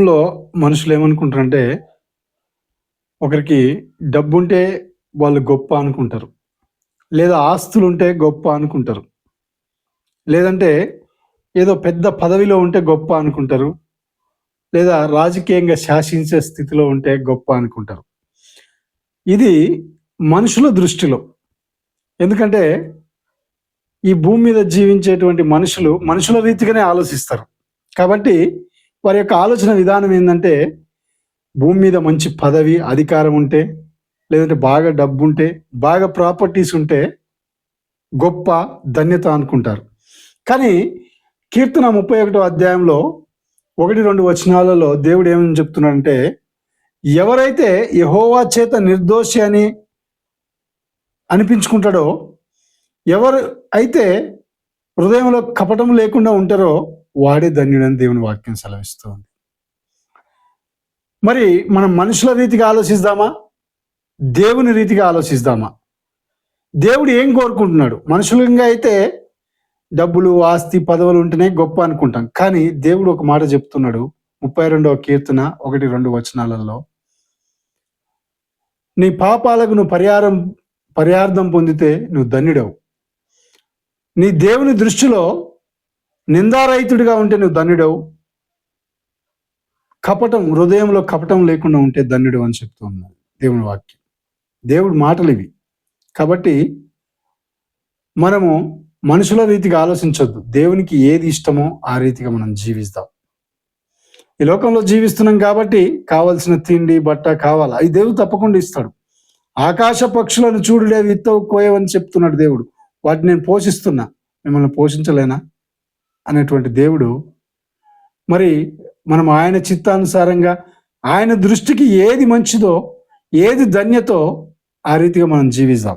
లో మనుషులు ఏమనుకుంటారంటే ఒకరికి డబ్బుంటే వాళ్ళు గొప్ప అనుకుంటారు. లేదా ఆస్తులు ఉంటే గొప్ప అనుకుంటారు. లేదంటే ఏదో పెద్ద పదవిలో ఉంటే గొప్ప అనుకుంటారు. లేదా రాజకీయంగా శాసించే స్థితిలో ఉంటే గొప్ప అనుకుంటారు. ఇది మనుషుల దృష్టిలో. ఎందుకంటే ఈ భూమి మీద జీవించేటువంటి మనుషులు మనుషుల రీతిగానే ఆలోచిస్తారు. కాబట్టి వారి యొక్క ఆలోచన విధానం ఏంటంటే భూమి మీద మంచి పదవి అధికారం ఉంటే లేదంటే బాగా డబ్బు ఉంటే బాగా ప్రాపర్టీస్ ఉంటే గొప్ప ధన్యత అనుకుంటారు. కానీ కీర్తన ముప్పై ఒకటో అధ్యాయంలో ఒకటి రెండు వచనాలలో దేవుడు ఏమని చెప్తున్నాడంటే ఎవరైతే యహోవా చేత నిర్దోషి అని అనిపించుకుంటాడో ఎవరు అయితే హృదయంలో కపటం లేకుండా ఉంటారో వాడే ధన్యుడని దేవుని వాక్యం సెలవిస్తుంది. మరి మనం మనుషుల రీతిగా ఆలోచిద్దామా? దేవుని రీతిగా ఆలోచిద్దామా? దేవుడు ఏం కోరుకుంటున్నాడు? మనుషులంగా అయితే డబ్బులు ఆస్తి పదవులు ఉంటేనే గొప్ప అనుకుంటాం. కానీ దేవుడు ఒక మాట చెప్తున్నాడు ముప్పై రెండవ కీర్తన ఒకటి రెండు వచనాలలో. నీ పాపాలకు నువ్వు పరిహారం పరిహార్థం పొందితే నువ్వు ధన్యుడవు. నీ దేవుని దృష్టిలో నిందారహితుడిగా ఉంటే నువ్వు ధన్యుడవు. కపటం హృదయంలో కపటం లేకుండా ఉంటే ధన్యుడు అని చెప్తూ ఉన్నాడు దేవుని వాక్యం. దేవుడు మాటలు ఇవి. కాబట్టి మనము మనుషుల రీతిగా ఆలోచించొద్దు. దేవునికి ఏది ఇష్టమో ఆ రీతిగా మనం జీవిస్తాం. ఈ లోకంలో జీవిస్తున్నాం కాబట్టి కావలసిన తిండి బట్ట కావాలా? అది దేవుడు తప్పకుండా ఇస్తాడు. ఆకాశ పక్షులను చూడుడే విత్తవు కోయవని చెప్తున్నాడు దేవుడు. వాటిని నేను పోషిస్తున్నా. మిమ్మల్ని పోషించలేనా? అనేటువంటి దేవుడు మరి మనం ఆయన చిత్తానుసారంగా ఆయన దృష్టికి ఏది మంచిదో ఏది ధన్యతో ఆ రీతిగా మనం జీవిస్తాం